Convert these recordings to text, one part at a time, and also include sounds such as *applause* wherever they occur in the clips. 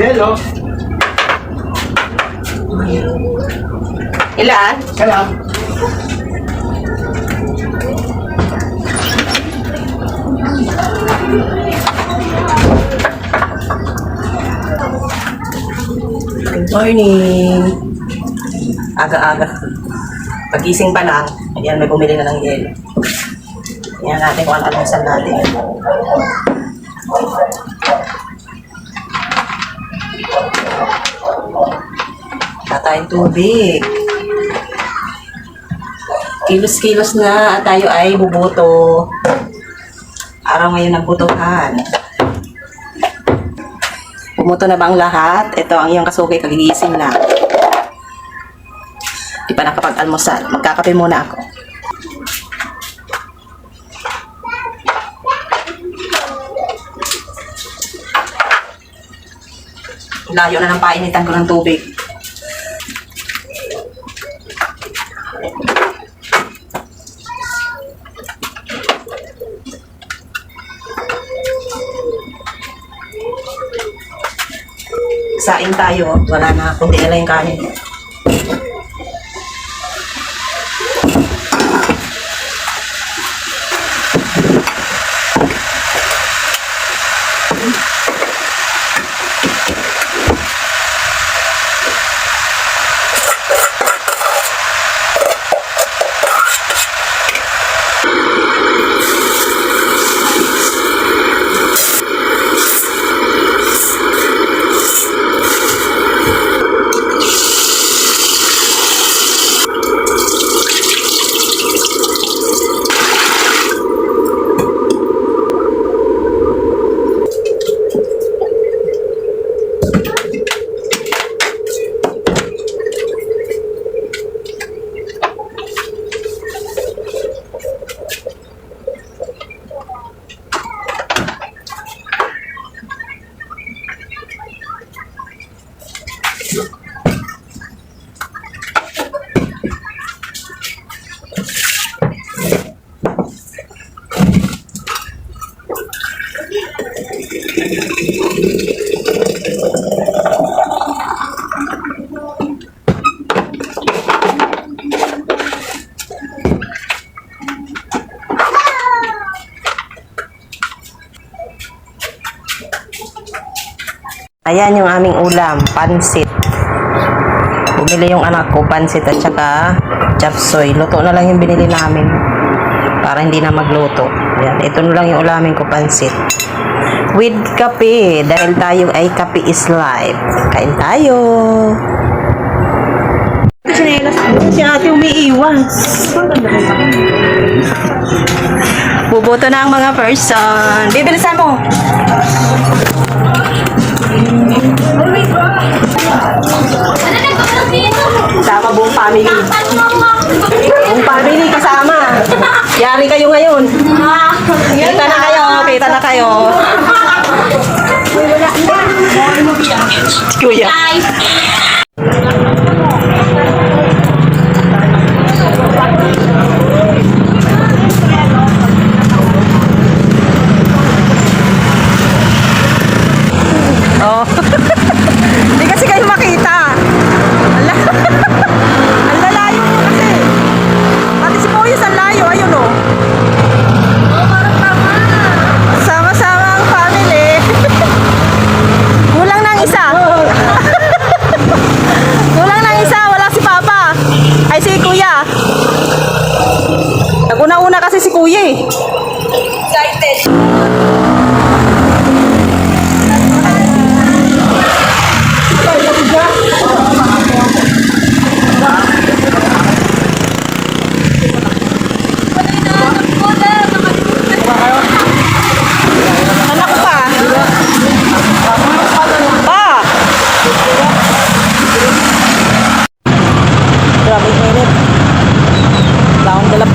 Yelo. Ilan? Kaya. Good morning. Aga-aga. Pagising pa lang, ayan, may bumili na ng yelo. Tingnan natin kung ano almusal natin. Wala tayong tubig. Kilos-kilos na tayo ay buboto. Araw ngayon ng butuhan. Pumuto na ba ang lahat? Ito ang iyong kasuki, kagigising lang. Di pa nakapag-almusal. Magkakape muna ako. Layo na ng painitan ko ng tubig. Saing tayo. Wala na. Kundi na lang yung kanin. Ayan yung aming ulam, pansit. Bumili yung anak ko, pansit at saka chapsoy. Luto na lang yung binili namin. Para hindi na magluto. Ayan, ito na lang yung ulamin ko, pansit. With kape. Dahil tayo ay kape is life. Kain tayo. Si ate umiiwan. Buboto na ang mga person. Bibilisan mo. Sama buong family. Buong family kasama. Yari kayo ngayon. Kita na kayo, kita na kayo. Kuya. Makita. Ala. *laughs* ang lalayo mo kasi. Pati si Poyos ang layo. Ayun oh. Sama-sama ang family. *laughs* Kulang ng isa. *laughs* Kulang ng isa. Wala si Papa. Ay si Kuya. Naguna-una kasi si Kuya eh. Excited.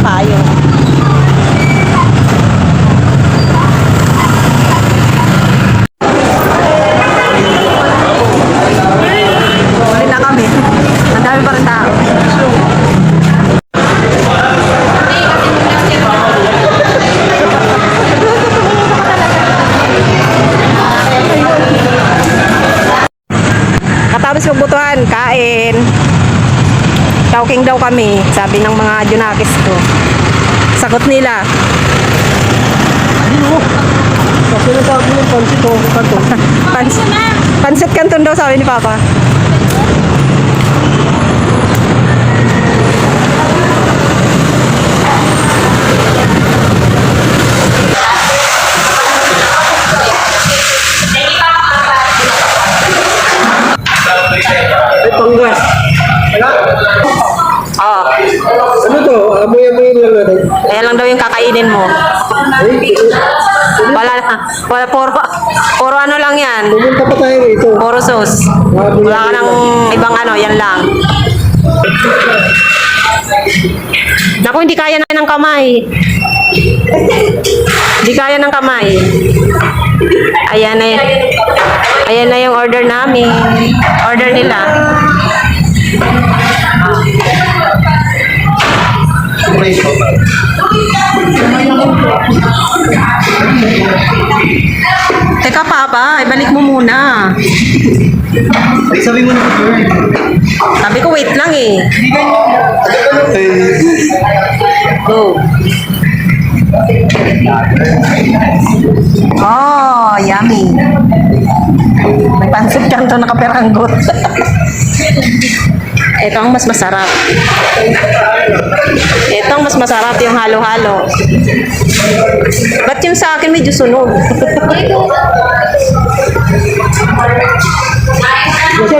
payo. Ulit na kami. Ang dami pa rin tao. Katapos magbutuhan, kain. Chowking daw kami, sabi ng mga junakis ko. Sagot nila. Kasi nasabi yung pansit ko sa kanto. Pans *laughs* pansit canton daw sabi ni Papa. Ay, panggas. Oh, Ano to? Amoy-amoy lang natin. kaya lang daw yung kakainin mo. Wala na. Wala, puro, puro ano lang yan. pumunta pa tayo rito. Puro sauce. Wala ka ng ibang ano, yan lang. Naku, hindi kaya na ng kamay. Hindi kaya ng kamay. Ayan na yan. Ayan na yung order namin. Order nila. Teka, Papa, ibalik mo muna. Ay, sabi mo na po. Sabi ko, wait lang eh. Go. Oh, yummy. May pansit kang to nakaperanggot. *laughs* Ito ang mas masarap. Ito ang mas masarap yung halo-halo. Ba't yung sa akin medyo sunog? Kasi